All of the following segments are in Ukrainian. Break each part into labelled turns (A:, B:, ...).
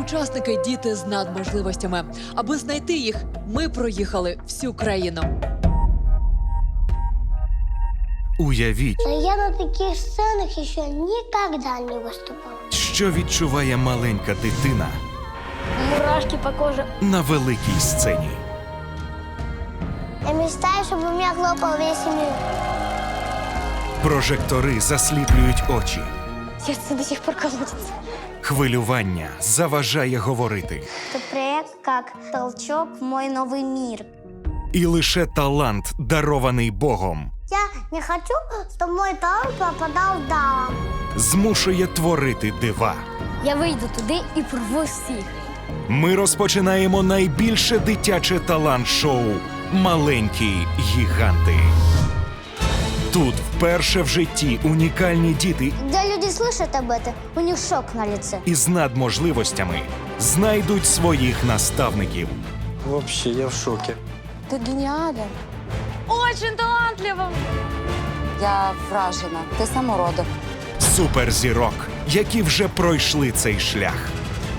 A: учасники діти з надможливостями. Аби знайти їх, ми проїхали всю країну.
B: Уявіть,
C: Я на таких сценах еще никогда не выступал.
B: що відчуває маленька дитина
C: Мурашки по коже.
B: на великій сцені.
C: Я мечтаю, чтобы меня хлопал весь мир.
B: Прожектори засліплюють очі.
C: Сердце до сих пор колотится.
B: Хвилювання заважає говорити.
C: Это проект как толчок в мой новый мир.
B: І лише талант, дарований Богом,
C: Я не хочу, чтобы мой талант попадал в дам.
B: змушує творити дива.
C: Я выйду туди і порву всіх.
B: Ми розпочинаємо найбільше дитяче талант-шоу Маленькі гіганти. Тут вперше в житті унікальні діти
C: Когда люди слышат об этом, у них шок на лице.
B: із надможливостями знайдуть своїх наставників.
D: Вообще, я в шоке.
E: Ти геніален.
F: Очень талантливо.
E: Я вражена. Ти самородок.
B: суперзірок, які вже пройшли цей шлях.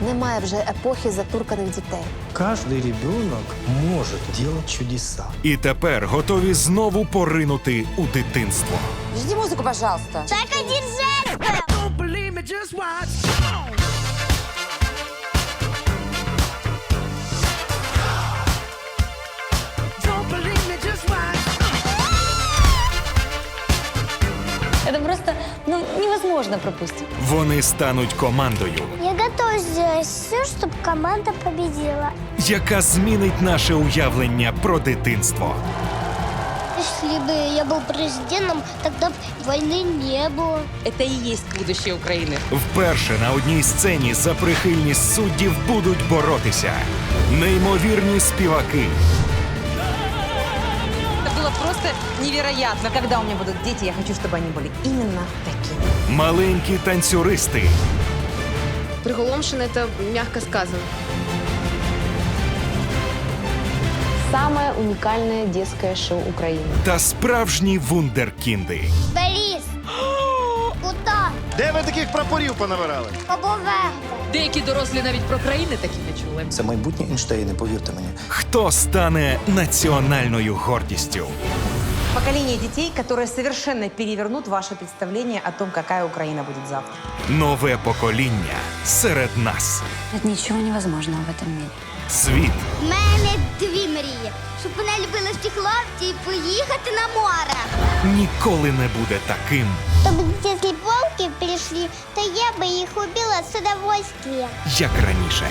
G: Немає вже епохи затурканих дітей.
D: Каждый ребенок может делать чудеса.
B: І тепер готові знову поринути у дитинство.
E: Жди музику, пожалуйста.
C: Так один жертва!
F: Это просто, ну, невозможно пропустить.
B: Вони стануть командою,
C: Я готова сделать все, чтобы команда победила.
B: яка змінить наше уявлення про дитинство.
C: Если бы я был президентом, тогда б войны не было.
F: Это и есть будущее Украины.
B: Вперше на одній сцені за прихильність суддів будуть боротися. Неймовірні співаки,
F: Это было просто невероятно. Когда у меня будут дети, я хочу, чтобы они были именно такими.
B: маленькі танцюристи
H: Приголомшено это мягко сказано.
G: Самое унікальне детское шоу України.
B: та справжні вундеркінди.
C: Беліс! Кута!
I: Де ви таких прапорів понабирали?
C: Побове.
A: Деякі дорослі навіть про країни такі не чули.
D: Це майбутні Ейнштейни, повірте мені.
B: Хто стане національною гордістю?
F: Поколение детей, которые совершенно перевернут ваше представление о том, какая Украина будет завтра.
B: Нове покоління серед нас.
E: Нет ничего невозможного в этом мире.
B: Світ,
C: У мене дві мрії. Щоб мене любили всі хлопці і поїхати на море.
B: ніколи не буде таким,
C: Чтобы если волки пришли, то я бы их убила с удовольствием.
B: як раніше.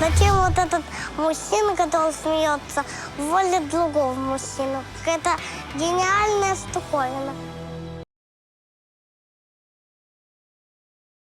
C: Зачем вот этот мужчина, который смеется, волит другого мужчину? Это гениальная штуковина.